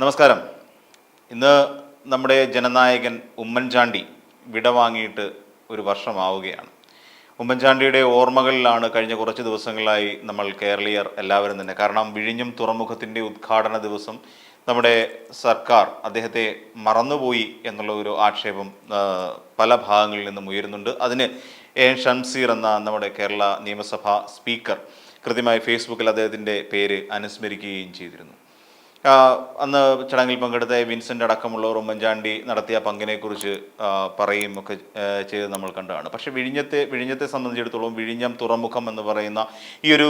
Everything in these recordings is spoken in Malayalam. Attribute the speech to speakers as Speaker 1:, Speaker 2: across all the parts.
Speaker 1: നമസ്കാരം. ഇന്ന് നമ്മുടെ ജനനായകൻ ഉമ്മൻചാണ്ടി വിടവാങ്ങിയിട്ട് ഒരു വർഷമാവുകയാണ്. ഉമ്മൻചാണ്ടിയുടെ ഓർമ്മകളിലാണ് കഴിഞ്ഞ കുറച്ച് ദിവസങ്ങളായി നമ്മൾ കേരളീയർ എല്ലാവരും തന്നെ. കാരണം വിഴിഞ്ഞം തുറമുഖത്തിന്റെ ഉദ്ഘാടന ദിവസം നമ്മുടെ സർക്കാർ അദ്ദേഹത്തെ മറന്നുപോയി എന്നുള്ള ഒരു ആക്ഷേപം പല ഭാഗങ്ങളിൽ നിന്നും ഉയരുന്നുണ്ട്. അതിന് എ. ഷംസീർ എന്ന നമ്മുടെ കേരള നിയമസഭാ സ്പീക്കർ കൃത്യമായി ഫേസ്ബുക്കിൽ അദ്ദേഹത്തിന്റെ പേര് അനുസ്മരിക്കുകയും ചെയ്തിരുന്നു. അന്ന് ചടങ്ങിൽ പങ്കെടുത്ത വിൻസെന്റ് അടക്കമുള്ളവർ ഉമ്മൻചാണ്ടി നടത്തിയ പങ്കിനെക്കുറിച്ച് കുറിച്ച് പറയുകയും ഒക്കെ ചെയ്ത് നമ്മൾ കണ്ടതാണ്. പക്ഷേ വിഴിഞ്ഞത്തെ വിഴിഞ്ഞത്തെ സംബന്ധിച്ചിടത്തോളം വിഴിഞ്ഞം തുറമുഖം എന്ന് പറയുന്ന ഈ ഒരു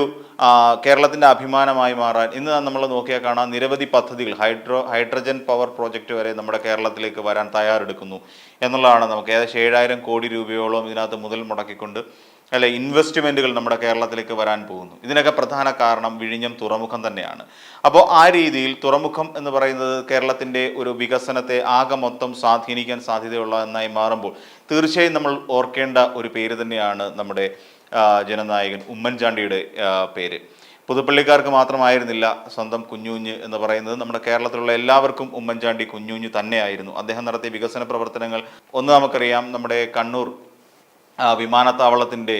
Speaker 1: കേരളത്തിന്റെ അഭിമാനമായി മാറാൻ ഇന്ന് നമ്മൾ നോക്കിയാൽ കാണാം നിരവധി പദ്ധതികൾ ഹൈഡ്രോ ഹൈഡ്രജൻ പവർ പ്രോജക്റ്റ് വരെ നമ്മുടെ കേരളത്തിലേക്ക് വരാൻ തയ്യാറെടുക്കുന്നു എന്നുള്ളതാണ് നമുക്ക് ഏകദേശം ഏഴായിരം കോടി രൂപയോളം ഇതിനകത്ത് മുതൽ മുടക്കിക്കൊണ്ട് അല്ലെ ഇൻവെസ്റ്റ്മെന്റുകൾ നമ്മുടെ കേരളത്തിലേക്ക് വരാൻ പോകുന്നു. ഇതിനൊക്കെ പ്രധാന കാരണം വിഴിഞ്ഞം തുറമുഖം തന്നെയാണ്. അപ്പോൾ ആ രീതിയിൽ തുറമുഖം എന്ന് പറയുന്നത് കേരളത്തിന്റെ ഒരു വികസനത്തെ ആകെ മൊത്തം സ്വാധീനിക്കാൻ സാധ്യതയുള്ള എന്നായി മാറുമ്പോൾ തീർച്ചയായും നമ്മൾ ഓർക്കേണ്ട ഒരു പേര് തന്നെയാണ് നമ്മുടെ ജനനായകൻ ഉമ്മൻചാണ്ടിയുടെ പേര്. പുതുപ്പള്ളിക്കാർക്ക് മാത്രമായിരുന്നില്ല സ്വന്തം കുഞ്ഞുഞ്ഞ് എന്ന് പറയുന്നത്. നമ്മുടെ കേരളത്തിലുള്ള എല്ലാവർക്കും ഉമ്മൻചാണ്ടി കുഞ്ഞുഞ്ഞ് തന്നെയായിരുന്നു. അദ്ദേഹം നടത്തിയ വികസന പ്രവർത്തനങ്ങൾ ഒന്ന് നമുക്കറിയാം. നമ്മുടെ കണ്ണൂർ വിമാനത്താവളത്തിന്റെ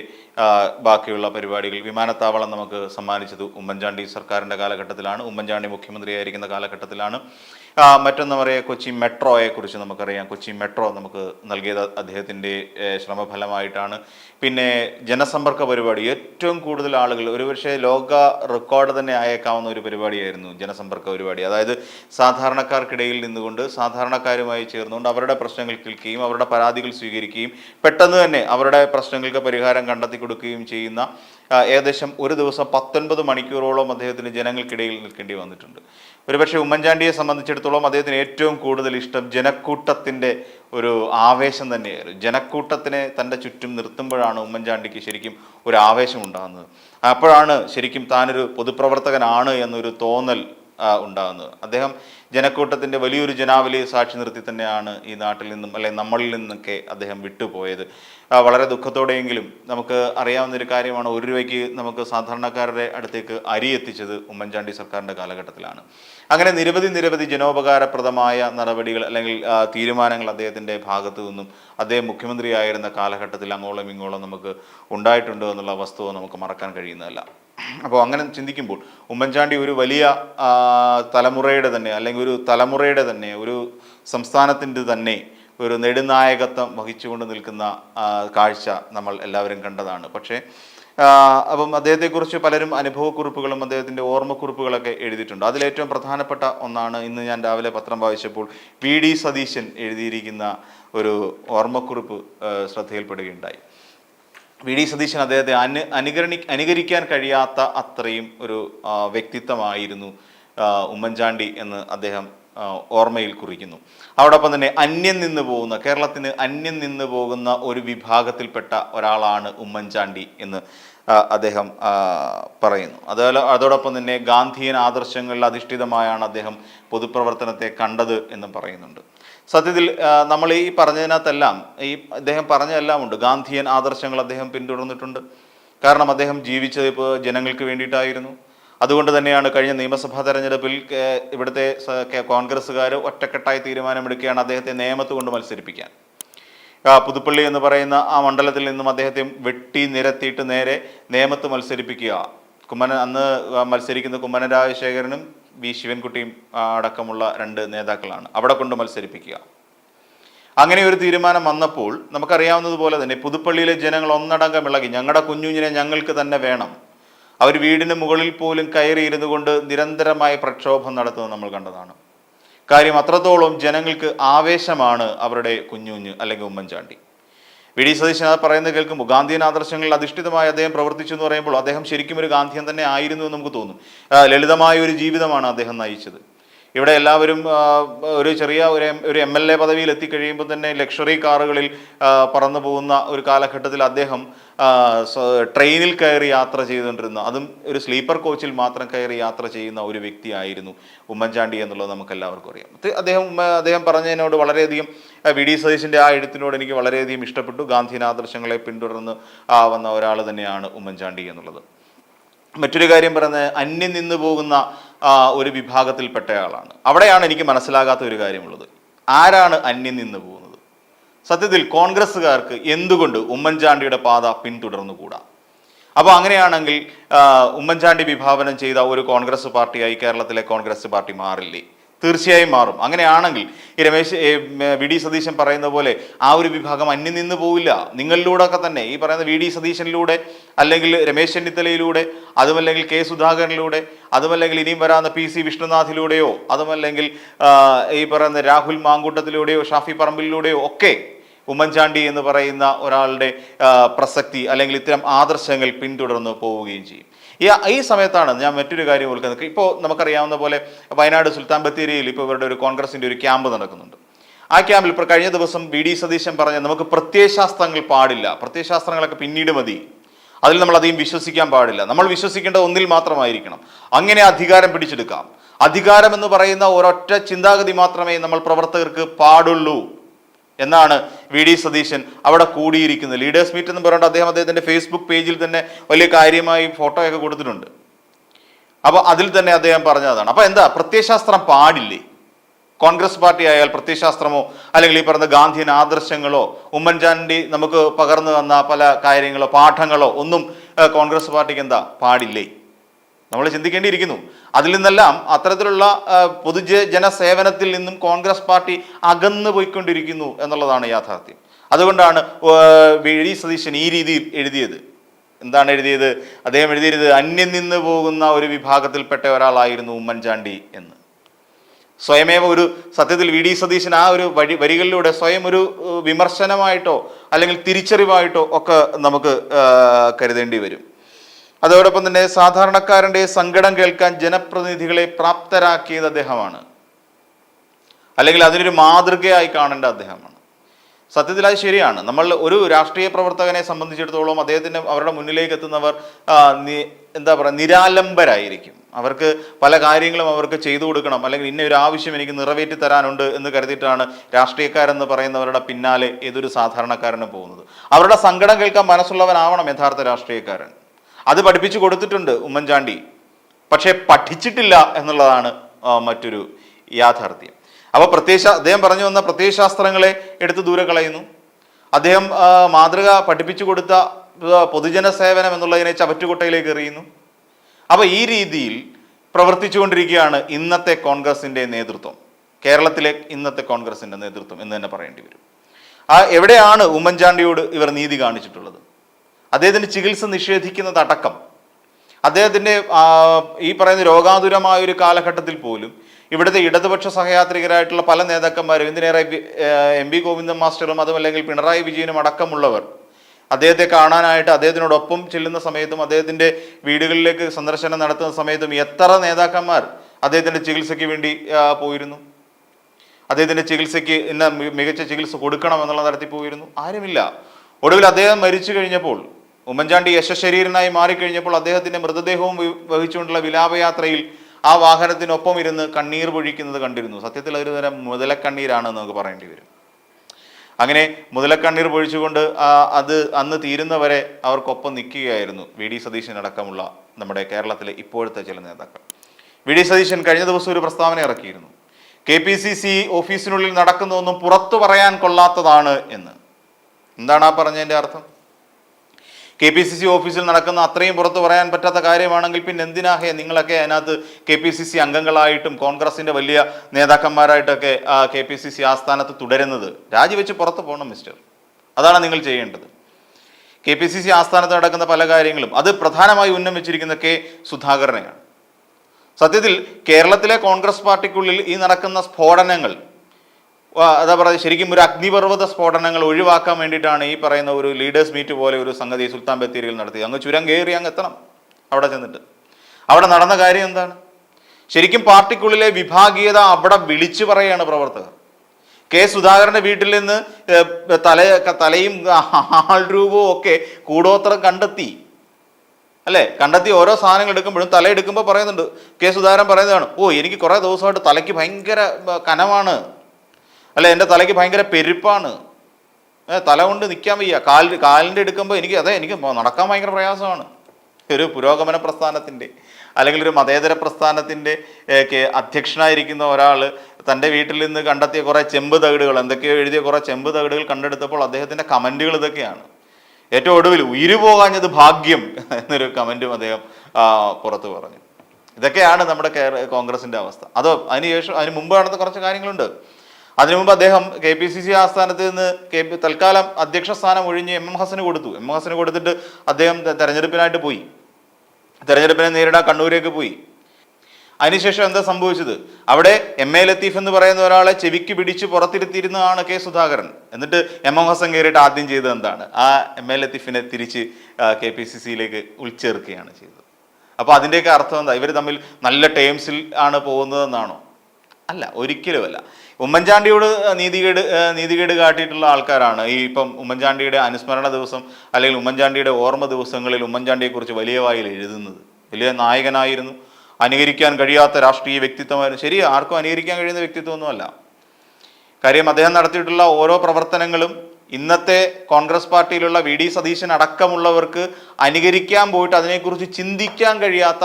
Speaker 1: ബാക്കിയുള്ള പരിപാടികൾ. വിമാനത്താവളം നമുക്ക് സമ്മാനിച്ചത് ഉമ്മൻചാണ്ടി സർക്കാരിന്റെ കാലഘട്ടത്തിലാണ്. ഉമ്മൻചാണ്ടി മുഖ്യമന്ത്രിയായിരിക്കുന്ന കാലഘട്ടത്തിലാണ്. മറ്റൊന്ന് പറയുക കൊച്ചി മെട്രോയെ കുറിച്ച് നമുക്കറിയാം. കൊച്ചി മെട്രോ നമുക്ക് നൽകിയത് അദ്ദേഹത്തിന്റെ ശ്രമഫലമായിട്ടാണ്. പിന്നെ ജനസമ്പർക്ക പരിപാടി. ഏറ്റവും കൂടുതൽ ആളുകൾ ഒരുപക്ഷെ ലോക റെക്കോർഡ് തന്നെ ആയേക്കാവുന്ന ഒരു പരിപാടിയായിരുന്നു ജനസമ്പർക്ക പരിപാടി. അതായത് സാധാരണക്കാർക്കിടയിൽ നിന്നുകൊണ്ട് സാധാരണക്കാരുമായി ചേർന്നുകൊണ്ട് അവരുടെ പ്രശ്നങ്ങൾ കേൾക്കുകയും അവരുടെ പരാതികൾ സ്വീകരിക്കുകയും പെട്ടെന്ന് തന്നെ അവരുടെ പ്രശ്നങ്ങൾക്ക് പരിഹാരം കണ്ടെത്തി കൊടുക്കുകയും ചെയ്യുന്ന ഏകദേശം ഒരു ദിവസം പത്തൊൻപത് മണിക്കൂറോളം അദ്ദേഹത്തിന് ജനങ്ങൾക്കിടയിൽ നിൽക്കേണ്ടി വന്നിട്ടുണ്ട്. ഒരുപക്ഷെ ഉമ്മൻചാണ്ടിയെ സംബന്ധിച്ചിടത്തോളം അദ്ദേഹത്തിന് ഏറ്റവും കൂടുതൽ ഇഷ്ടം ജനക്കൂട്ടത്തിന്റെ ഒരു ആവേശം തന്നെയായിരുന്നു. ജനക്കൂട്ടത്തിനെ തന്റെ ചുറ്റും നിർത്തുമ്പോഴാണ് ഉമ്മൻചാണ്ടിക്ക് ശരിക്കും ഒരു ആവേശം ഉണ്ടാകുന്നത്. അപ്പോഴാണ് ശരിക്കും താനൊരു പൊതുപ്രവർത്തകനാണ് എന്നൊരു തോന്നൽ ഉണ്ടാകുന്നത് അദ്ദേഹം ജനക്കൂട്ടത്തിന്റെ വലിയൊരു ജനാവലിയെ സാക്ഷി നിർത്തി തന്നെയാണ് ഈ നാട്ടിൽ നിന്നും അല്ലെങ്കിൽ നമ്മളിൽ നിന്നൊക്കെ അദ്ദേഹം വിട്ടുപോയത്. വളരെ ദുഃഖത്തോടെയെങ്കിലും നമുക്ക് അറിയാവുന്ന ഒരു കാര്യമാണ് ഒരു രൂപയ്ക്ക് നമുക്ക് സാധാരണക്കാരുടെ അടുത്തേക്ക് അരി എത്തിച്ചത് ഉമ്മൻചാണ്ടി സർക്കാരിന്റെ കാലഘട്ടത്തിലാണ്. അങ്ങനെ നിരവധി നിരവധി ജനോപകാരപ്രദമായ നടപടികൾ അല്ലെങ്കിൽ തീരുമാനങ്ങൾ അദ്ദേഹത്തിന്റെ ഭാഗത്തു നിന്നും അദ്ദേഹം മുഖ്യമന്ത്രിയായിരുന്ന കാലഘട്ടത്തിൽ അങ്ങോളം ഇങ്ങോളം നമുക്ക് ഉണ്ടായിട്ടുണ്ട് എന്നുള്ള വസ്തുത നമുക്ക് മറക്കാൻ കഴിയുന്നതല്ല. അപ്പോൾ അങ്ങനെ ചിന്തിക്കുമ്പോൾ ഉമ്മൻചാണ്ടി ഒരു വലിയ തലമുറയുടെ തന്നെ അല്ലെങ്കിൽ ഒരു തലമുറയുടെ തന്നെ ഒരു സംസ്ഥാനത്തിന്റെ തന്നെ ഒരു നെടുനായകത്വം വഹിച്ചുകൊണ്ട് നിൽക്കുന്ന കാഴ്ച നമ്മൾ എല്ലാവരും കണ്ടതാണ്. പക്ഷേ അപ്പം അദ്ദേഹത്തെക്കുറിച്ച് പലരും അനുഭവക്കുറിപ്പുകളും അദ്ദേഹത്തിന്റെ ഓർമ്മക്കുറിപ്പുകളൊക്കെ എഴുതിയിട്ടുണ്ട്. അതിലേറ്റവും പ്രധാനപ്പെട്ട ഒന്നാണ് ഇന്ന് ഞാൻ രാവിലെ പത്രം വായിച്ചപ്പോൾ വി ഡി സതീശൻ എഴുതിയിരിക്കുന്ന ഒരു ഓർമ്മക്കുറിപ്പ് ശ്രദ്ധയിൽപ്പെടുകയുണ്ടായി. വി ഡി സതീശൻ അദ്ദേഹത്തെ അനു അനുകരണി അനുകരിക്കാൻ കഴിയാത്ത അത്രയും ഒരു വ്യക്തിത്വമായിരുന്നു ഉമ്മൻചാണ്ടി എന്ന് അദ്ദേഹം ഓർമ്മയിൽ കുറിക്കുന്നു. അതോടൊപ്പം തന്നെ അന്യം നിന്ന് പോകുന്ന കേരളത്തിന് അന്യം നിന്ന് പോകുന്ന ഒരു വിഭാഗത്തിൽപ്പെട്ട ഒരാളാണ് ഉമ്മൻചാണ്ടി എന്ന് അദ്ദേഹം പറയുന്നു. അതുപോലെ അതോടൊപ്പം തന്നെ ഗാന്ധിയൻ ആദർശങ്ങളിൽ അധിഷ്ഠിതമായാണ് അദ്ദേഹം പൊതുപ്രവർത്തനത്തെ കണ്ടത് എന്നും പറയുന്നുണ്ട്. സത്യത്തിൽ നമ്മൾ ഈ പറഞ്ഞതിനകത്തെല്ലാം ഈ അദ്ദേഹം പറഞ്ഞതെല്ലാം ഉണ്ട്. ഗാന്ധിയൻ ആദർശങ്ങൾ അദ്ദേഹം പിന്തുടർന്നിട്ടുണ്ട്. കാരണം അദ്ദേഹം ജീവിച്ചത് ഇപ്പോൾ ജനങ്ങൾക്ക് വേണ്ടിയിട്ടായിരുന്നു. അതുകൊണ്ട് തന്നെയാണ് കഴിഞ്ഞ നിയമസഭാ തെരഞ്ഞെടുപ്പിൽ ഇവിടുത്തെ കോൺഗ്രസ്സുകാർ ഒറ്റക്കെട്ടായി തീരുമാനമെടുക്കുകയാണ് അദ്ദേഹത്തെ നിയമത്ത് കൊണ്ട് മത്സരിപ്പിക്കാൻ. പുതുപ്പള്ളി എന്ന് പറയുന്ന ആ മണ്ഡലത്തിൽ നിന്നും അദ്ദേഹത്തെ വെട്ടി നിരത്തിയിട്ട് നേരെ നേമത്ത് മത്സരിപ്പിക്കുക. കുമ്മന അന്ന് മത്സരിക്കുന്ന കുമ്മന രാജശേഖരനും വി. ശിവൻകുട്ടിയും അടക്കമുള്ള രണ്ട് നേതാക്കളാണ് അവിടെ കൊണ്ട് മത്സരിപ്പിക്കുക. അങ്ങനെ ഒരു തീരുമാനം വന്നപ്പോൾ നമുക്കറിയാവുന്നതുപോലെ തന്നെ പുതുപ്പള്ളിയിലെ ജനങ്ങൾ ഒന്നടങ്കം ഇളകി. ഞങ്ങളുടെ കുഞ്ഞുഞ്ഞിനെ ഞങ്ങൾക്ക് തന്നെ വേണം. അവർ വീടിന് മുകളിൽ പോലും കയറിയിരുന്നു കൊണ്ട് നിരന്തരമായ പ്രക്ഷോഭം നടത്തുന്നത് നമ്മൾ കണ്ടതാണ്. കാര്യം അത്രത്തോളം ജനങ്ങൾക്ക് ആവേശമാണ് അവരുടെ കുഞ്ഞു കുഞ്ഞ് അല്ലെങ്കിൽ ഉമ്മൻചാണ്ടി. വി. ഡി. സതീശൻ അത് പറയുന്നത് കേൾക്കുമ്പോൾ ഗാന്ധിയൻ ആദർശങ്ങളിൽ അധിഷ്ഠിതമായി അദ്ദേഹം പ്രവർത്തിച്ചു എന്ന് പറയുമ്പോൾ അദ്ദേഹം ശരിക്കും ഒരു ഗാന്ധിയൻ തന്നെ ആയിരുന്നു എന്ന് നമുക്ക് തോന്നും. ലളിതമായ ഒരു ജീവിതമാണ് അദ്ദേഹം നയിച്ചത്. ഇവിടെ എല്ലാവരും ഒരു ചെറിയ ഒരു ഒരു എം എൽ എ പദവിയിൽ എത്തിക്കഴിയുമ്പോൾ തന്നെ ലക്ഷറി കാറുകളിൽ പറന്നു പോകുന്ന ഒരു കാലഘട്ടത്തിൽ അദ്ദേഹം ട്രെയിനിൽ കയറി യാത്ര ചെയ്തുകൊണ്ടിരുന്ന അതും ഒരു സ്ലീപ്പർ കോച്ചിൽ മാത്രം കയറി യാത്ര ചെയ്യുന്ന ഒരു വ്യക്തിയായിരുന്നു ഉമ്മൻചാണ്ടി എന്നുള്ളത് നമുക്ക് എല്ലാവർക്കും അറിയാം അദ്ദേഹം അദ്ദേഹം പറഞ്ഞതിനോട് വളരെയധികം വി ഡി സതീശിന്റെ ആ എഴുത്തിനോട് എനിക്ക് വളരെയധികം ഇഷ്ടപ്പെട്ടു. ഗാന്ധിയൻ ആദർശങ്ങളെ പിന്തുടർന്ന് വന്ന ഒരാൾ തന്നെയാണ് ഉമ്മൻചാണ്ടി എന്നുള്ളത്. മറ്റൊരു കാര്യം പറയുന്നത് അന്യം നിന്ന് പോകുന്ന ഒരു വിഭാഗത്തിൽപ്പെട്ടയാളാണ് അവിടെയാണ് എനിക്ക് മനസ്സിലാകാത്ത ഒരു കാര്യമുള്ളത്. ആരാണ് അന്യം നിന്ന് പോകുന്നത്? സത്യത്തിൽ കോൺഗ്രസ്സുകാർക്ക് എന്തുകൊണ്ട് ഉമ്മൻചാണ്ടിയുടെ പാത പിന്തുടർന്നുകൂടാ? അപ്പോൾ അങ്ങനെയാണെങ്കിൽ ഉമ്മൻചാണ്ടി വിഭാവനം ചെയ്ത ഒരു കോൺഗ്രസ് പാർട്ടിയായി കേരളത്തിലെ കോൺഗ്രസ് പാർട്ടി മാറില്ലേ? തീർച്ചയായും മാറും. അങ്ങനെയാണെങ്കിൽ ഈ രമേശ് വി ഡി സതീശൻ പറയുന്ന പോലെ ആ ഒരു വിഭാഗം അന്യം നിന്ന് പോവില്ല. നിങ്ങളിലൂടെ ഒക്കെ തന്നെ ഈ പറയുന്ന വി ഡി സതീശനിലൂടെ അല്ലെങ്കിൽ രമേശ് ചെന്നിത്തലയിലൂടെ അതുമല്ലെങ്കിൽ കെ സുധാകരനിലൂടെ അതുമല്ലെങ്കിൽ ഇനിയും വരാവുന്ന പി സി വിഷ്ണുനാഥിലൂടെയോ അതുമല്ലെങ്കിൽ ഈ പറയുന്ന രാഹുൽ മാങ്കൂട്ടത്തിലൂടെയോ ഷാഫി പറമ്പിലൂടെയോ ഒക്കെ ഉമ്മൻചാണ്ടി എന്ന് പറയുന്ന ഒരാളുടെ പ്രസക്തി അല്ലെങ്കിൽ ഇത്തരം ആദർശങ്ങൾ പിന്തുടർന്ന് പോവുകയും ചെയ്യും. ഈ സമയത്താണ് ഞാൻ മറ്റൊരു കാര്യം ഓർക്കുന്നത്. ഇപ്പോൾ നമുക്കറിയാവുന്ന പോലെ വയനാട് സുൽത്താൻ ബത്തേരിയിൽ ഇപ്പോൾ ഇവരുടെ ഒരു കോൺഗ്രസിന്റെ ഒരു ക്യാമ്പ് നടക്കുന്നുണ്ട്. ആ ക്യാമ്പിൽ ഇപ്പോൾ കഴിഞ്ഞ ദിവസം വി ഡി സതീശൻ പറഞ്ഞ നമുക്ക് പ്രത്യയശാസ്ത്രങ്ങൾ പാടില്ല. പ്രത്യയശാസ്ത്രങ്ങളൊക്കെ പിന്നീട് മതി. അതിൽ നമ്മൾ അധികം വിശ്വസിക്കാൻ പാടില്ല. നമ്മൾ വിശ്വസിക്കേണ്ട ഒന്നിൽ മാത്രമായിരിക്കണം. അങ്ങനെ അധികാരം പിടിച്ചെടുക്കാം. അധികാരം എന്ന് പറയുന്ന ഒരൊറ്റ ചിന്താഗതി മാത്രമേ നമ്മൾ പ്രവർത്തകർക്ക് പാടുള്ളൂ. എന്നാണ് വി ഡി സതീശൻ അവിടെ കൂടിയിരിക്കുന്നത്. ലീഡേഴ്സ് മീറ്റ് എന്ന് പറഞ്ഞിട്ട് അദ്ദേഹം അദ്ദേഹത്തിന്റെ ഫേസ്ബുക്ക് പേജിൽ തന്നെ വലിയ കാര്യമായി ഫോട്ടോയൊക്കെ കൊടുത്തിട്ടുണ്ട്. അപ്പോൾ അതിൽ തന്നെ അദ്ദേഹം പറഞ്ഞതാണ്. അപ്പോൾ എന്താ? പ്രത്യയശാസ്ത്രം പാടില്ലേ? കോൺഗ്രസ് പാർട്ടി ആയാൽ പ്രത്യയശാസ്ത്രമോ അല്ലെങ്കിൽ ഈ പറഞ്ഞ ഗാന്ധിയൻ ആദർശങ്ങളോ ഉമ്മൻചാണ്ടി നമുക്ക് പകർന്നു തന്ന പല കാര്യങ്ങളോ പാഠങ്ങളോ ഒന്നും കോൺഗ്രസ് പാർട്ടിക്ക് എന്താ? പാടില്ലേ? നമ്മൾ ചിന്തിക്കേണ്ടിയിരിക്കുന്നു. അതിൽ നിന്നെല്ലാം അത്തരത്തിലുള്ള പൊതുജന സേവനത്തിൽ നിന്നും കോൺഗ്രസ് പാർട്ടി അകന്നു പോയിക്കൊണ്ടിരിക്കുന്നു എന്നുള്ളതാണ് യാഥാർത്ഥ്യം. അതുകൊണ്ടാണ് വിഴി സതീശൻ ഈ രീതിയിൽ എഴുതിയത്. എന്താണ് എഴുതിയത്? അദ്ദേഹം എഴുതിയത് അന്യം നിന്ന് പോകുന്ന ഒരു വിഭാഗത്തിൽപ്പെട്ട ഒരാളായിരുന്നു ഉമ്മൻചാണ്ടി എന്ന്. സ്വയമേവ ഒരു സത്യത്തിൽ വി ഡി സതീശൻ ആ ഒരു വഴി വരികളിലൂടെ സ്വയം ഒരു വിമർശനമായിട്ടോ അല്ലെങ്കിൽ തിരിച്ചറിവായിട്ടോ ഒക്കെ നമുക്ക് കരുതേണ്ടി വരും. അതോടൊപ്പം തന്നെ സാധാരണക്കാരന്റെ സങ്കടം കേൾക്കാൻ ജനപ്രതിനിധികളെ പ്രാപ്തരാക്കിയത് അദ്ദേഹമാണ്. അല്ലെങ്കിൽ അതിനൊരു മാതൃകയായി കാണേണ്ട അദ്ദേഹമാണ്. സത്യത്തിൽ അത് ശരിയാണ്. നമ്മൾ ഒരു രാഷ്ട്രീയ പ്രവർത്തകനെ സംബന്ധിച്ചിടത്തോളം അദ്ദേഹത്തിന് അവരുടെ മുന്നിലേക്ക് എത്തുന്നവർ എന്താ പറയുക നിരാലംബരായിരിക്കും. അവർക്ക് പല കാര്യങ്ങളും അവർക്ക് ചെയ്തു കൊടുക്കണം. അല്ലെങ്കിൽ ഇന്ന ഒരു ആവശ്യം എനിക്ക് നിറവേറ്റി തരാനുണ്ട് എന്ന് കരുതിയിട്ടാണ് രാഷ്ട്രീയക്കാരെന്ന് പറയുന്നവരുടെ പിന്നാലെ ഏതൊരു സാധാരണക്കാരനും പോകുന്നത്. അവരുടെ സങ്കടം കേൾക്കാൻ മനസ്സുള്ളവനാവണം യഥാർത്ഥ രാഷ്ട്രീയക്കാരൻ. അത് പഠിപ്പിച്ചു കൊടുത്തിട്ടുണ്ട് ഉമ്മൻചാണ്ടി. പക്ഷേ പഠിച്ചിട്ടില്ല എന്നുള്ളതാണ് മറ്റൊരു യാഥാർത്ഥ്യം. അപ്പോൾ പ്രത്യേക അദ്ദേഹം പറഞ്ഞു വന്ന പ്രത്യയശാസ്ത്രങ്ങളെ എടുത്ത് ദൂരെ കളയുന്നു. അദ്ദേഹം മാതൃക പഠിപ്പിച്ചു കൊടുത്ത പൊതുജന സേവനം എന്നുള്ളതിനെ ചവറ്റുകുട്ടയിലേക്ക് എറിയുന്നു. അപ്പോൾ ഈ രീതിയിൽ പ്രവർത്തിച്ചുകൊണ്ടിരിക്കുകയാണ് ഇന്നത്തെ കോൺഗ്രസിന്റെ നേതൃത്വം. കേരളത്തിലെ ഇന്നത്തെ കോൺഗ്രസിന്റെ നേതൃത്വം എന്ന് തന്നെ പറയേണ്ടി വരും. ആ എവിടെയാണ് ഉമ്മൻചാണ്ടിയോട് ഇവർ നീതി കാണിച്ചിട്ടുള്ളത്? അദ്ദേഹത്തിന് ചികിത്സ നിഷേധിക്കുന്നതടക്കം. അദ്ദേഹത്തിന്റെ ഈ പറയുന്ന രോഗാതുരമായ ഒരു കാലഘട്ടത്തിൽ പോലും ഇവിടുത്തെ ഇടതുപക്ഷ സഹയാത്രികരായിട്ടുള്ള പല നേതാക്കന്മാരും എന്തിനേറെ വി- എം പി ഗോവിന്ദൻ മാസ്റ്ററും അതും അല്ലെങ്കിൽ പിണറായി വിജയനും അടക്കമുള്ളവർ അദ്ദേഹത്തെ കാണാനായിട്ട് അദ്ദേഹത്തിനോടൊപ്പം ചെല്ലുന്ന സമയത്തും അദ്ദേഹത്തിന്റെ വീടുകളിലേക്ക് സന്ദർശനം നടത്തുന്ന സമയത്തും എത്ര നേതാക്കന്മാർ അദ്ദേഹത്തിന്റെ ചികിത്സയ്ക്ക് വേണ്ടി പോയിരുന്നു? അദ്ദേഹത്തിന്റെ ചികിത്സയ്ക്ക് ഇന്ന മികച്ച ചികിത്സ കൊടുക്കണം എന്നുള്ള തരത്തിൽ പോയിരുന്നു? ആരുമില്ല. ഒടുവിൽ അദ്ദേഹം മരിച്ചു കഴിഞ്ഞപ്പോൾ ഉമ്മൻചാണ്ടി യശശരീരനായി മാറിക്കഴിഞ്ഞപ്പോൾ അദ്ദേഹത്തിന്റെ മൃതദേഹവും വഹിച്ചുകൊണ്ടുള്ള വിലാപയാത്രയിൽ ആ വാഹനത്തിനൊപ്പം ഇരുന്ന് കണ്ണീർ പൊഴിക്കുന്നത് കണ്ടിരുന്നു. സത്യത്തിൽ അതൊരു തരം മുതലക്കണ്ണീരാണ് നമുക്ക് പറയേണ്ടി വരും. അങ്ങനെ മുതലക്കണ്ണീർ പൊഴിച്ചുകൊണ്ട് അത് അന്ന് തീരുന്നവരെ അവർക്കൊപ്പം നിൽക്കുകയായിരുന്നു വി. ഡി. സതീശൻ അടക്കമുള്ള നമ്മുടെ കേരളത്തിലെ ഇപ്പോഴത്തെ ചില നേതാക്കൾ. വി. ഡി. സതീശൻ കഴിഞ്ഞ ദിവസം ഒരു പ്രസ്താവന ഇറക്കിയിരുന്നു. കെ പി സി സി ഓഫീസിനുള്ളിൽ നടക്കുന്നതൊന്നും പുറത്തു പറയാൻ കൊള്ളാത്തതാണ് എന്ന്. എന്താണ് ആ പറഞ്ഞതിന്റെ അർത്ഥം? കെ പി സി സി ഓഫീസിൽ നടക്കുന്ന അത്രയും പുറത്ത് പറയാൻ പറ്റാത്ത കാര്യമാണെങ്കിൽ പിന്നെ എന്തിനാഹേ നിങ്ങളൊക്കെ അതിനകത്ത് കെ പി സി സി അംഗങ്ങളായിട്ടും കോൺഗ്രസിന്റെ വലിയ നേതാക്കന്മാരായിട്ടൊക്കെ കെ പി സി സി ആസ്ഥാനത്ത് തുടരുന്നത്? രാജിവെച്ച് പുറത്ത് പോകണം മിസ്റ്റർ. അതാണ് നിങ്ങൾ ചെയ്യേണ്ടത്. കെ പി സി സി ആസ്ഥാനത്ത് നടക്കുന്ന പല കാര്യങ്ങളും അത് പ്രധാനമായി ഉന്നം വെച്ചിരിക്കുന്ന കെ സുധാകരനെയാണ്. സത്യത്തിൽ കേരളത്തിലെ കോൺഗ്രസ് പാർട്ടിക്കുള്ളിൽ ഈ നടക്കുന്ന സ്ഫോടനങ്ങൾ എന്താ പറയുക ശരിക്കും ഒരു അഗ്നിപർവത സ്ഫോടനങ്ങൾ ഒഴിവാക്കാൻ വേണ്ടിയിട്ടാണ് ഈ പറയുന്ന ഒരു ലീഡേഴ്സ് മീറ്റ് പോലെ ഒരു സംഗതി സുൽത്താൻ ബത്തേരിയിൽ നടത്തി അങ്ങ് ചുരം കയറി അങ്ങ് എത്തണം അവിടെ ചെന്നിട്ട്. അവിടെ നടന്ന കാര്യം എന്താണ്? ശരിക്കും പാർട്ടിക്കുള്ളിലെ വിഭാഗീയത അവിടെ വിളിച്ചു പറയുകയാണ് പ്രവർത്തകർ. കെ സുധാകരന്റെ വീട്ടിൽ നിന്ന് തല തലയും ആൾ രൂപവും ഒക്കെ കൂടോത്രം കണ്ടെത്തി. അല്ലേ? കണ്ടെത്തി ഓരോ സാധനങ്ങൾ എടുക്കുമ്പോഴും തല എടുക്കുമ്പോൾ പറയുന്നുണ്ട് കെ സുധാകരൻ പറയുന്നതാണ് ഓ എനിക്ക് കുറേ ദിവസമായിട്ട് തലയ്ക്ക് ഭയങ്കര കനമാണ്. അല്ലെ എന്റെ തലയ്ക്ക് ഭയങ്കര പെരുപ്പാണ്. തല കൊണ്ട് നിൽക്കാൻ വയ്യ. കാലിൽ കാലിന്റെ എടുക്കുമ്പോൾ എനിക്ക് അതെ എനിക്ക് നടക്കാൻ ഭയങ്കര പ്രയാസമാണ്. ഒരു പുരോഗമന പ്രസ്ഥാനത്തിന്റെ അല്ലെങ്കിൽ ഒരു മതേതര പ്രസ്ഥാനത്തിന്റെ അധ്യക്ഷനായിരിക്കുന്ന ഒരാൾ തന്റെ വീട്ടിൽ നിന്ന് കണ്ടെത്തിയ കുറേ ചെമ്പ് തകിടുകൾ എന്തൊക്കെയോ എഴുതിയ കുറേ ചെമ്പ് തകിടുകൾ കണ്ടെടുത്തപ്പോൾ അദ്ദേഹത്തിന്റെ കമന്റുകൾ ഇതൊക്കെയാണ്. ഏറ്റവും ഒടുവിൽ ഉയിരു പോകാഞ്ഞത് ഭാഗ്യം എന്നൊരു കമന്റും അദ്ദേഹം പുറത്തു പറഞ്ഞു. ഇതൊക്കെയാണ് നമ്മുടെ കേര കോൺഗ്രസിന്റെ അവസ്ഥ. അതോ അതിനുശേഷം അതിന് മുമ്പ് നടന്ന കുറച്ച് കാര്യങ്ങളുണ്ട്. അതിനു മുമ്പ് അദ്ദേഹം കെ പി സി സി ആസ്ഥാനത്ത് നിന്ന് കെ പി തൽക്കാലം അധ്യക്ഷ സ്ഥാനം ഒഴിഞ്ഞ് എം എം ഹസന് കൊടുത്തു. എം എം ഹസന് കൊടുത്തിട്ട് അദ്ദേഹം തെരഞ്ഞെടുപ്പിനായിട്ട് പോയി. തെരഞ്ഞെടുപ്പിനെ നേരിടാൻ കണ്ണൂരേക്ക് പോയി. അതിനുശേഷം എന്താ സംഭവിച്ചത്? അവിടെ എം എ ലത്തീഫ് എന്ന് പറയുന്ന ഒരാളെ ചെവിക്ക് പിടിച്ച് പുറത്തിരുത്തിയിരുന്നതാണ് കെ സുധാകരൻ. എന്നിട്ട് എം എം ഹസൻ കയറിയിട്ട് ആദ്യം ചെയ്തത് എന്താണ്? ആ എം എ ലത്തീഫിനെ തിരിച്ച് കെ പി സി സിയിലേക്ക് ഉൾച്ചേർക്കുകയാണ് ചെയ്തത്. അപ്പോൾ അതിന്റെയൊക്കെ അർത്ഥം എന്താ? ഇവർ തമ്മിൽ നല്ല ടേംസിൽ ആണ് പോകുന്നതെന്നാണോ? അല്ല ഒരിക്കലുമല്ല ഉമ്മൻചാണ്ടിയോട് നീതികേട് നീതികേട് കാട്ടിയിട്ടുള്ള ആൾക്കാരാണ്. ഈ ഇപ്പം ഉമ്മൻചാണ്ടിയുടെ അനുസ്മരണ ദിവസം അല്ലെങ്കിൽ ഉമ്മൻചാണ്ടിയുടെ ഓർമ്മ ദിവസങ്ങളിൽ ഉമ്മൻചാണ്ടിയെക്കുറിച്ച് വലിയ വായിൽ എഴുതുന്നത്. വലിയ നായകനായിരുന്നു. അനുകരിക്കാൻ കഴിയാത്ത രാഷ്ട്രീയ വ്യക്തിത്വമായിരുന്നു. ശരി ആർക്കും അനുകരിക്കാൻ കഴിയുന്ന വ്യക്തിത്വമൊന്നുമല്ല. കാര്യം അദ്ദേഹം നടത്തിയിട്ടുള്ള ഓരോ പ്രവർത്തനങ്ങളും ഇന്നത്തെ കോൺഗ്രസ് പാർട്ടിയിലുള്ള വി ഡി സതീശൻ അടക്കമുള്ളവർക്ക് അനുകരിക്കാൻ പോയിട്ട് അതിനെക്കുറിച്ച് ചിന്തിക്കാൻ കഴിയാത്ത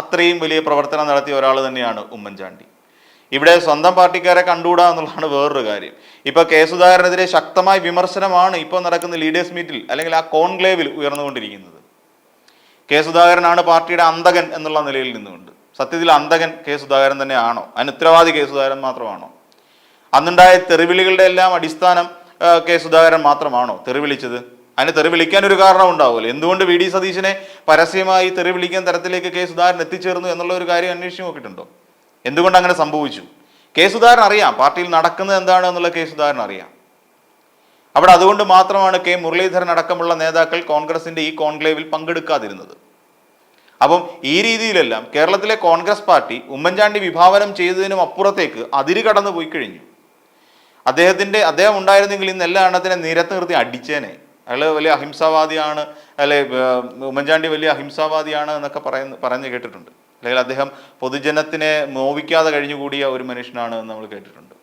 Speaker 1: അത്രയും വലിയ പ്രവർത്തനം നടത്തിയ ഒരാൾ തന്നെയാണ് ഉമ്മൻചാണ്ടി. ഇവിടെ സ്വന്തം പാർട്ടിക്കാരെ കണ്ടുകൂടാ എന്നുള്ളതാണ് വേറൊരു കാര്യം. ഇപ്പൊ കെ സുധാകരനെതിരെ ശക്തമായ വിമർശനമാണ് ഇപ്പോൾ നടക്കുന്ന ലീഡേഴ്സ് മീറ്റിൽ അല്ലെങ്കിൽ ആ കോൺക്ലേവിൽ ഉയർന്നുകൊണ്ടിരിക്കുന്നത്. കെ സുധാകരനാണ് പാർട്ടിയുടെ അന്തകൻ എന്നുള്ള നിലയിൽ നിന്നുകൊണ്ട്. സത്യത്തിൽ അന്തകൻ കെ സുധാകരൻ തന്നെയാണോ? അതിന് ഉത്തരവാദി കെ സുധാകരൻ മാത്രമാണോ? അന്നുണ്ടായ തെറിവിളികളുടെ എല്ലാം അടിസ്ഥാനം കെ സുധാകരൻ മാത്രമാണോ തെറിവിളിച്ചത്? അതിന് തെറിവിളിക്കാൻ ഒരു കാരണം ഉണ്ടാവുമല്ലോ. എന്തുകൊണ്ട് വി ഡി സതീശനെ പരസ്യമായി തെറിവിളിക്കാൻ തരത്തിലേക്ക് കെ സുധാകരൻ എത്തിച്ചേർന്നു എന്നുള്ള ഒരു കാര്യം അന്വേഷിച്ച് നോക്കിയിട്ടുണ്ടോ? എന്തുകൊണ്ട് അങ്ങനെ സംഭവിച്ചു? കെ സുധാകരൻ അറിയാം പാർട്ടിയിൽ നടക്കുന്നത് എന്താണ് എന്നുള്ള കെ സുധാകരൻ അറിയാം. അവിടെ അതുകൊണ്ട് മാത്രമാണ് കെ മുരളീധരൻ അടക്കമുള്ള നേതാക്കൾ കോൺഗ്രസിന്റെ ഈ കോൺക്ലേവിൽ പങ്കെടുക്കാതിരുന്നത്. അപ്പം ഈ രീതിയിലെല്ലാം കേരളത്തിലെ കോൺഗ്രസ് പാർട്ടി ഉമ്മൻചാണ്ടി വിഭാവനം ചെയ്തതിനും അപ്പുറത്തേക്ക് അതിര് കടന്നു പോയി കഴിഞ്ഞു. അദ്ദേഹത്തിന്റെ അദ്ദേഹം ഉണ്ടായിരുന്നെങ്കിൽ ഇന്ന് എല്ലാ എണ്ണത്തിനെ നിരത്ത് നിർത്തി അടിച്ചേനെ. അയാൾ വലിയ അഹിംസാവാദിയാണ് അല്ലെ ഉമ്മൻചാണ്ടി വലിയ അഹിംസാവാദിയാണ് എന്നൊക്കെ പറയുന്ന പറഞ്ഞു കേട്ടിട്ടുണ്ട്. അല്ലെങ്കിൽ അദ്ദേഹം പൊതുജനത്തിനെ നോവിക്കാതെ കഴിഞ്ഞുകൂടിയ ഒരു മനുഷ്യനാണ് എന്ന് നമ്മൾ കേട്ടിട്ടുണ്ട്.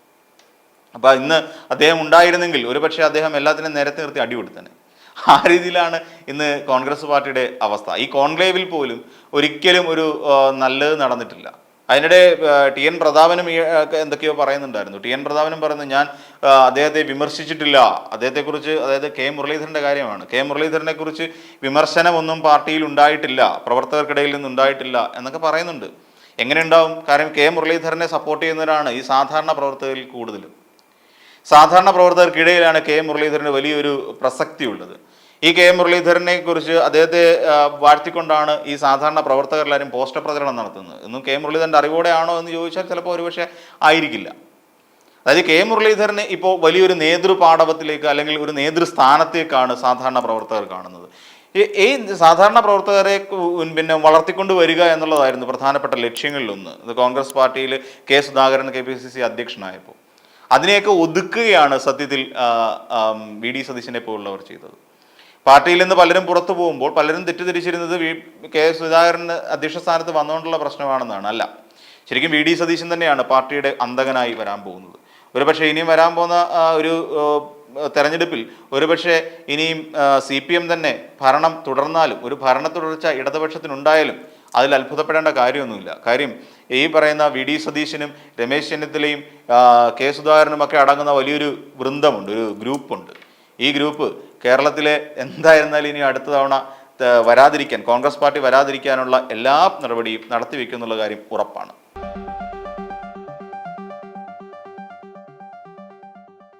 Speaker 1: അപ്പൊ ഇന്ന് അദ്ദേഹം ഉണ്ടായിരുന്നെങ്കിൽ ഒരുപക്ഷെ അദ്ദേഹം എല്ലാത്തിനും നേരത്തെ നിർത്തി അടി കൊടുത്തനെ ആ രീതിയിലാണ് ഇന്ന് കോൺഗ്രസ് പാർട്ടിയുടെ അവസ്ഥ. ഈ കോൺക്ലേവിൽ പോലും ഒരിക്കലും ഒരു നല്ലത് നടന്നിട്ടില്ല. അതിനിടെ ടി എൻ പ്രതാപനും എന്തൊക്കെയോ പറയുന്നുണ്ടായിരുന്നു. ടി എൻ പ്രതാപനും പറയുന്നത് ഞാൻ അദ്ദേഹത്തെ വിമർശിച്ചിട്ടില്ല. അദ്ദേഹത്തെക്കുറിച്ച് അതായത് കെ മുരളീധരന്റെ കാര്യമാണ്. കെ മുരളീധരനെ കുറിച്ച് വിമർശനമൊന്നും പാർട്ടിയിൽ ഉണ്ടായിട്ടില്ല. പ്രവർത്തകർക്കിടയിൽ നിന്ന് ഉണ്ടായിട്ടില്ല എന്നൊക്കെ പറയുന്നുണ്ട്. എങ്ങനെ ഉണ്ടാവും കാരണം കെ മുരളീധരനെ സപ്പോർട്ട് ചെയ്യുന്നവരാണ് ഈ സാധാരണ പ്രവർത്തകരിൽ കൂടുതലും. സാധാരണ പ്രവർത്തകർക്കിടയിലാണ് കെ മുരളീധരന് വലിയൊരു പ്രസക്തി ഉള്ളത് ഈ കെ മുരളീധരനെ കുറിച്ച് അദ്ദേഹത്തെ വാഴ്ത്തിക്കൊണ്ടാണ് ഈ സാധാരണ പ്രവർത്തകരെല്ലാവരും പോസ്റ്റർ പ്രചരണം നടത്തുന്നത്. ഇന്നും കെ മുരളീധരന്റെ അറിവോടെ ആണോ എന്ന് ചോദിച്ചാൽ ചിലപ്പോൾ ഒരുപക്ഷെ ആയിരിക്കില്ല. അതായത് കെ മുരളീധരന് ഇപ്പോൾ വലിയൊരു നേതൃപാടവത്തിലേക്ക് അല്ലെങ്കിൽ ഒരു നേതൃസ്ഥാനത്തേക്കാണ് സാധാരണ പ്രവർത്തകർ കാണുന്നത്. ഈ- സാധാരണ പ്രവർത്തകരെ പിന്നെ വളർത്തിക്കൊണ്ട് വരിക എന്നുള്ളതായിരുന്നു പ്രധാനപ്പെട്ട ലക്ഷ്യങ്ങളിലൊന്ന്. ഇത് കോൺഗ്രസ് പാർട്ടിയിൽ K Sudhakaran K P C C അധ്യക്ഷനായപ്പോൾ. അതിനെയൊക്കെ ഒതുക്കുകയാണ് സത്യത്തിൽ വി ഡി സതീശനെ പോലുള്ളവർ ചെയ്തത്. പാർട്ടിയിൽ നിന്ന് പലരും പുറത്തു പോകുമ്പോൾ പലരും തെറ്റിദ്ധരിച്ചിരുന്നത് വി കെ സുധാകരൻ അധ്യക്ഷ സ്ഥാനത്ത് വന്നുകൊണ്ടുള്ള പ്രശ്നമാണെന്നാണ്. അല്ല ശരിക്കും വി ഡി സതീശൻ തന്നെയാണ് പാർട്ടിയുടെ അന്തകനായി വരാൻ പോകുന്നത്. ഒരുപക്ഷെ ഇനിയും വരാൻ പോകുന്ന ഒരു തെരഞ്ഞെടുപ്പിൽ ഒരുപക്ഷെ ഇനിയും സി പി എം തന്നെ ഭരണം തുടർന്നാലും ഒരു ഭരണ തുടർച്ച ഇടതുപക്ഷത്തിനുണ്ടായാലും അതിൽ അത്ഭുതപ്പെടേണ്ട കാര്യമൊന്നുമില്ല. കാര്യം ഈ പറയുന്ന വി ഡി സതീശനും രമേശ് ചെന്നിത്തലയും കെ സുധാകരനും ഒക്കെ അടങ്ങുന്ന വലിയൊരു വൃന്ദമുണ്ട് ഒരു ഗ്രൂപ്പുണ്ട്. ഈ ഗ്രൂപ്പ് കേരളത്തിലെ എന്തായിരുന്നാലും ഇനി അടുത്ത തവണ വരാതിരിക്കാൻ കോൺഗ്രസ് പാർട്ടി വരാതിരിക്കാനുള്ള എല്ലാ നടപടിയും നടത്തിവെക്കുന്നുള്ള കാര്യം ഉറപ്പാണ്.